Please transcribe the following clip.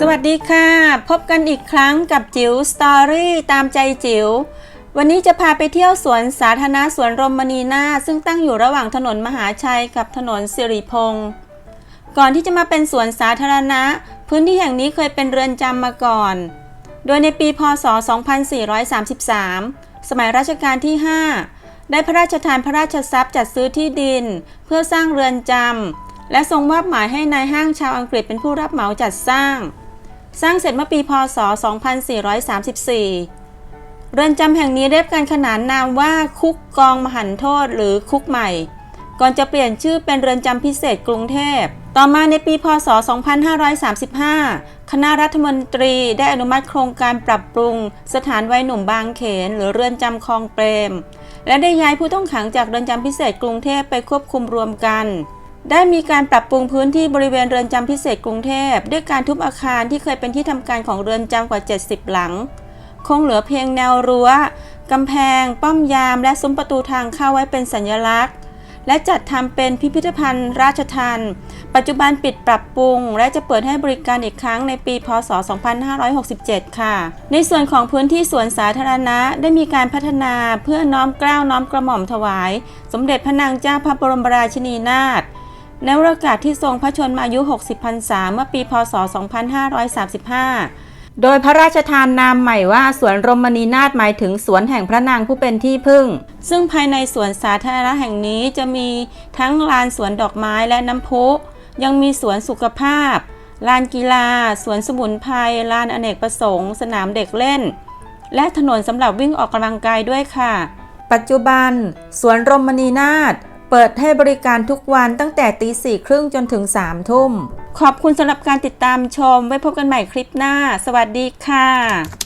สวัสดีค่ะ พบกันอีกครั้งกับจิ๋วสตอรี่ตามใจจิ๋ววันนี้จะพาไปเที่ยวสวนสาธารณะสวนรมณีนาซึ่งตั้งอยู่ระหว่างถนนมหาชัยกับถนนสิริพงศ์ก่อนที่จะมาเป็นสวนสาธารณะ พื้นที่แห่งนี้เคยเป็นเรือนจำมาก่อน โดยในปีพศ 2433 สมัยรัชกาลที่ 5 ได้พระราชทานพระราชทรัพย์จัดซื้อที่ดิน เพื่อสร้างเรือนจำและทรงมอบหมายให้นายห้างชาวอังกฤษเป็นผู้รับเหมาจัดสร้าง สร้างเสร็จเมื่อปีพศ 2434 เรือนจำแห่งนี้ได้รับการขนานนามว่าคุกกองมหันโทษหรือคุกใหม่ ก่อนจะเปลี่ยนชื่อเป็นเรือนจำพิเศษกรุงเทพ ต่อมาในปีพศ 2535 คณะรัฐมนตรีได้อนุมัติโครงการปรับปรุง สถานวัยหนุ่มบางเขน หรือเรือนจำคลองเปรม และได้ย้ายผู้ต้องขังจากเรือนจำพิเศษกรุงเทพไปควบคุมรวมกัน ได้มีการปรับปรุงพื้นที่บริเวณเรือนจำพิเศษกรุงเทพ ด้วยการทุบอาคารที่เคยเป็นที่ทำการของเรือนจำกว่า 70 หลัง คงเหลือเพียงแนวรั้วกำแพง ป้อมยาม และซุ้มประตูทางเข้าไว้เป็นสัญลักษณ์ และจัดทำเป็นพิพิธภัณฑ์ ราชทันปัจจุบันปิดปรับปรุง และจะเปิดให้บริการอีกครั้งในปี พศ 2567 ค่ะ ในส่วนของพื้นที่สวนสาธารณะได้มีการพัฒนาเพื่อน้อมเกล้าน้อมกระหม่อมถวาย สมเด็จพระนางเจ้าพระบรมราชินีนาถ ในโอกาสที่ทรงพระชนมายุ 60พรรษาเมื่อปีพศ 2535 โดยพระราชทานนามใหม่ว่าสวนรมณีนาถหมายถึงสวนแห่งพระนางผู้เป็นที่พึ่ง ซึ่งภายในสวนสาธารณะแห่งนี้จะมีทั้งลานสวนดอกไม้และน้ำพุ ยังมีสวนสุขภาพ ลานกีฬา สวนสมุนไพร ลานอเนกประสงค์ สนามเด็กเล่น และถนนสำหรับวิ่งออกกำลังกายด้วยค่ะ ปัจจุบัน สวนรมณีนาถ เปิดให้บริการทุกวันตั้งแต่ตีสี่ครึ่งจนถึงสามทุ่ม ขอบคุณสำหรับการติดตามชม ไว้พบกันใหม่คลิปหน้า สวัสดีค่ะ